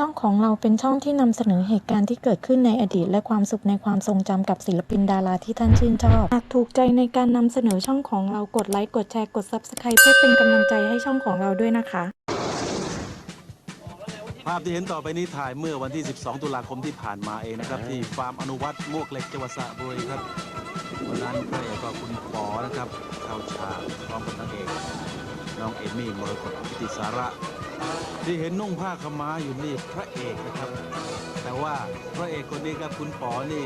ช่องของเราเป็นช่องที่นำเสนอเหตุการณ์ที่เกิดขึ้นในอดีต และความสุขในความทรงจำกับศิลปินดาราที่ท่านชื่นชอบ หากถูกใจในการนำเสนอช่องของเรากดไลค์กดแชร์กด Subscribe เพื่อเป็นกำลังใจให้ช่องของเราด้วยนะคะ ภาพที่เห็นต่อไปนี้ถ่ายเมื่อวันที่ 12 ตุลาคมที่ผ่านมาเองนะครับ ที่ฟาร์มอนุวัตมวกเหล็กจังหวัดสระบุรีครับวันนั้นพระเอกก็คุณปอนะครับเข้าฉากพร้อมกับ น้องเอมี่มรกตพิติสาระ ที่เห็นนุ่งผ้าขม้าอยู่นี่พระเอกนะครับ แต่ว่าพระเอกคนนี้ครับคุณปอนี่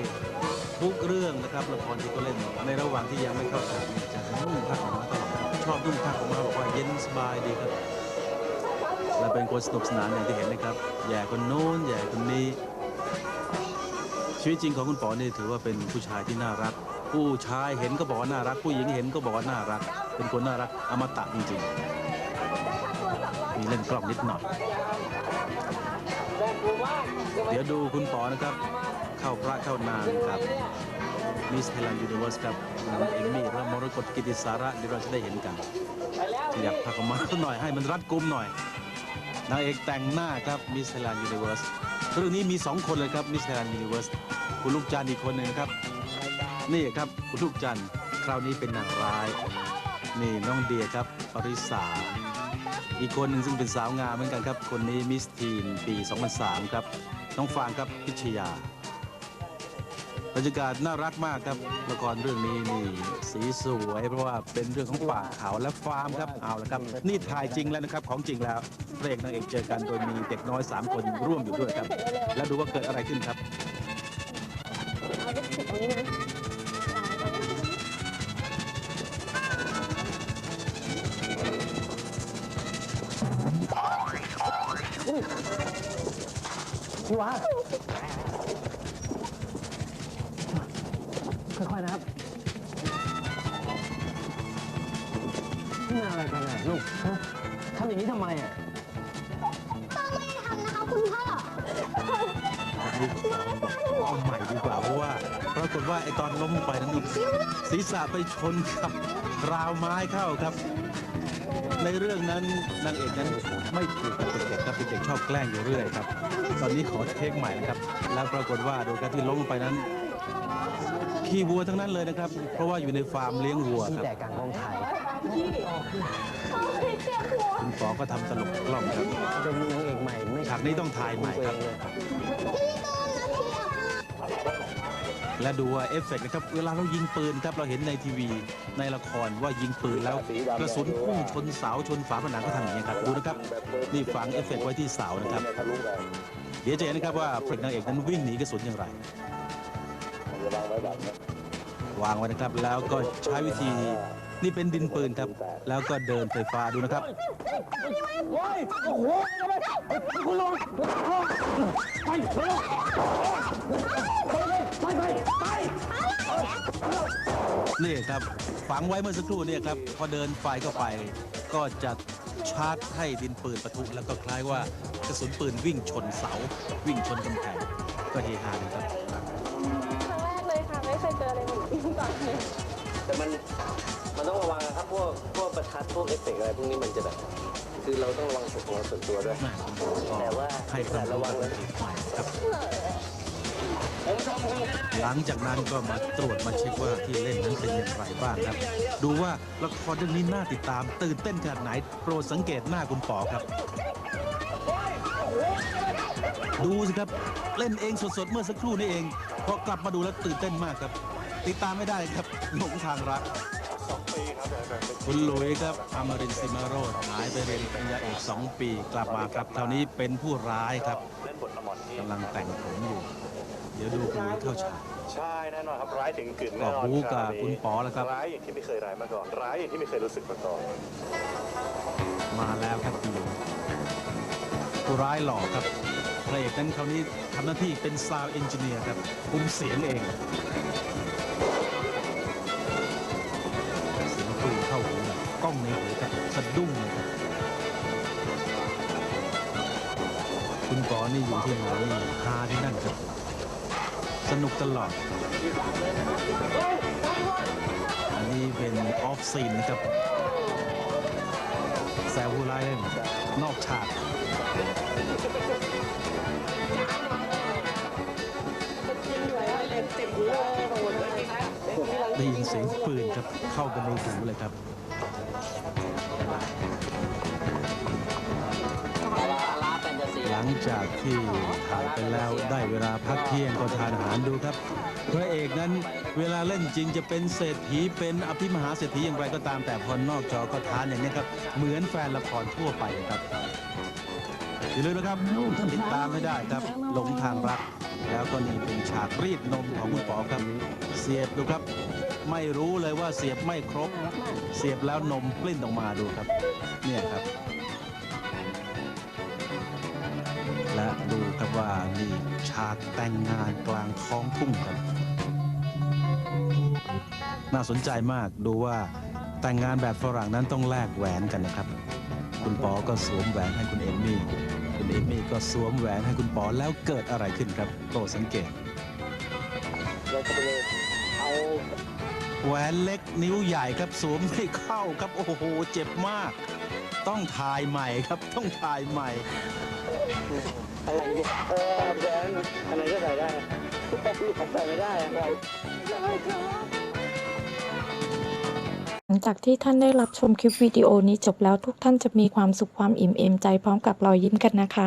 ทุกเรื่องนะครับละครที่เขาเล่นในระหว่างที่ยังไม่เข้าฉากนี่จะนุ่งผ้าขม้าตลอดชอบนุ่งผ้าขม้าบอกว่าเย็นสบายดีครับและเป็นคนสนุกสนานอย่างที่เห็นนะครับแย่คนโน้นแย่คนนี้ชีวิตจริงของคุณป๋อนี่ถือว่าเป็นผู้ชายที่น่ารัก ผู้ชายเห็นก็บอกว่าน่ารัก ผู้หญิงเห็นก็บอกว่าน่ารัก เป็นคนน่ารักอมตะจริงๆ มีเล่นกล้องนิดหน่อย เดี๋ยวดูคุณปอนะครับ เข้าพระเข้านางกับมิสไทยแลนด์ยูนิเวอร์สครับน้องเอมมี่และมรกตกิติสาระเดี๋ยวเราจะได้เห็นกันขยับผ้าขาวม้าหน่อยให้มันรัดกุมหน่อยนางเอกแต่งหน้าครับมิสไทยแลนด์ยูนิเวอร์สเรื่องนี้มี 2 คนเลยครับมิสไทยแลนด์ยูนิเวอร์สคุณลูกจันอีกคนหนึ่งครับ นี่ครับคุณลูกจันทร์คราวนี้เป็นนางร้ายนี่น้องเดียครับปริสาอีกคนหนึ่งซึ่งเป็นสาวงามเหมือนกันครับ คนนี้มิสทีนปี 2003 ครับ น้องฟางครับพิชยาบรรยากาศน่ารักมากครับละครเรื่องนี้นี่สีสวยเพราะว่าเป็นเรื่องของป่าเขาและฟาร์มครับเอาละครับ นี่ถ่ายจริงแล้วนะครับของจริงแล้วพระเอกนางเอกเจอกันโดยมีเด็กน้อย 3 คนร่วมอยู่ด้วยครับ แล้วดูว่าเกิดอะไรขึ้นครับ วะ ค่อยๆนะครับนี่มันอะไรกันอะลูกฮะทำอย่างนี้ทำไมอะต้องไม่ทำนะคะคุณพ่อเอาใหม่ดีกว่าเพราะว่าปรากฏว่าไอตอนล้มลงไปนั้นศีรษะไปชนกับราวไม้เข้าครับ ในเรื่องนั้นนางเอกนั้นไม่ถูกกับเด็กๆครับเด็กๆชอบแกล้งอยู่เรื่อยครับ ตอนนี้ขอเทคใหม่นะครับ แล้วปรากฏว่าโดยการที่ล้มลงไปนั้นขี้วัวทั้งนั้นเลยนะครับ เพราะว่าอยู่ในฟาร์มเลี้ยงวัวที่ครับแต่กลางกองถ่ายคุณปอก็ทำตลกกล้องครับเป็นนางเอกใหม่ไม่ฉากนี้ต้องถ่ายใหม่ครับเลย และดูว่าเอฟเฟกต์นะครับเวลาเรายิงปืนครับเราเห็นในทีวีในละครว่ายิงปืนแล้วกระสุนพุ่งชนเสาชนฝาผนังก็ทำอย่างนี้ยครับดูนะครับนี่ฝังเอฟเฟกต์ไว้ที่เสานะครับ เดี๋ยวจะเห็นนะครับว่าพระเอกนางเอกนั้นวิ่งหนีกระสุนอย่างไรวางไว้นะครับแล้วก็ใช้วิธีนี่เป็นดินปืนครับ แล้วก็เดินไฟฟ้าดูนะครับ นี่ครับฝังไว้เมื่อสักครู่เนี่ยครับพอเดินไฟเข้าไป ก็จะชาร์จให้ดินปืนปะทุ แล้วก็คล้ายว่ากระสุนปืนวิ่งชนเสา วิ่งชนกำแพงก็เฮฮาดีครับครั้งแรกเลยค่ะไม่เคยเจออะไรแบบนี้ก่อนเลยแต่มันมันต้องระวังนะครับพวกพวกประทัดพวกเอฟเฟกต์อะไรพวกนี้มันจะแบบคือเราต้องระวังสุขภาพส่วนตัวด้วยแต่ว่าให้ความรู้กับเด็กใหม่ครับ หลังจากนั้นก็มาตรวจมาเช็คว่าที่เล่นนั้นเป็นอย่างไรบ้างครับ ดูว่าละครเรื่องนี้น่าติดตาม ตื่นเต้นขนาดไหนโปรดสังเกตหน้าคุณปอครับ ดูสิครับเล่นเองสดๆเมื่อสักครู่นี้เองพอกลับมาดูแล้วตื่นเต้นมากครับ ติดตามไม่ได้ครับหลงทางรักคุณหลุยส์ครับอมรินทร์สิมาโรดหายไปเรียนปริญญาเอกสองปีกลับมาครับคราวนี้เป็นผู้ร้ายครับ กำลังแต่งผมอยู่ เดี๋ยวดูคุณหลุยส์เข้าฉาก ใช่แน่นอนครับร้ายถึงกึ่นแน่นอนก็บู๊กับราวนี้คุณป๋อแล้วครับ ร้ายอย่างที่ไม่เคยร้ายมาก่อน ร้ายอย่างที่ไม่เคยรู้สึกมาก่อน มาแล้วครับคุณหลุยส์ผู้ร้ายหล่อครับพระเอกนั้นคราวนี้ทำหน้าที่เป็นซาวเอนจิเนียร์ครับคุมเสียงเองเสียงปืนเข้าหูแบบกล้องในหูครับสะดุ้งเลยครับ คุณปอนี่อยู่ที่ไหนพาที่นั่นครับ สนุกตลอด อันนี้เป็นออฟซีนนะครับ แซวผู้ร้าเล่นนอกฉากได้ยินเสียงปืนครับเข้ากันในหูเลยครับ ลังจากที่ถ่ายไปแล้วได้เวลาพักเที่ยงก็ทานอาหารดูครับพระเอกนั้นเวลาเล่นจริงจะเป็นเศรษฐีเป็นอภิมหาเศรษฐีอย่างไรก็ตามแต่พอนอกจอก็ทานอย่างนี้ครับ เหมือนแฟนละครทั่วไปครับอย่าลืมนะครับติดตามไม่ได้ครับหลงทางรัก แล้วก็นี่เป็นฉากรีดนมของคุณป๋อครับ เสียบดูครับ ไม่รู้เลยว่าเสียบไม่ครบ เสียบแล้วนมปลิ้นออกมาดูครับ เนี่ย ครับว่านี่ฉากแต่งงานกลางท้องทุ่งครับ น่าสนใจมากดูว่าแต่งงานแบบฝรั่งนั้นต้องแลกแหวนกันนะครับ คุณปอก็สวมแหวนให้คุณเอมมี่ คุณเอมมี่ก็สวมแหวนให้คุณปอแล้วเกิดอะไรขึ้นครับโปรดสังเกตแหวนเล็กนิ้วใหญ่ครับสวมไม่เข้าครับโอ้โหเจ็บมาก ต้องถ่ายใหม่ครับต้องถ่ายใหม่ อะไรเนี่ยเออแบนอะไรก็ใส่ได้ใส่ไม่ได้อะหลังจากที่ท่านได้รับชมคลิปวิดีโอนี้จบแล้วทุกท่านจะมีความสุขความอิ่มเอมใจพร้อมกับรอยยิ้มกันนะคะ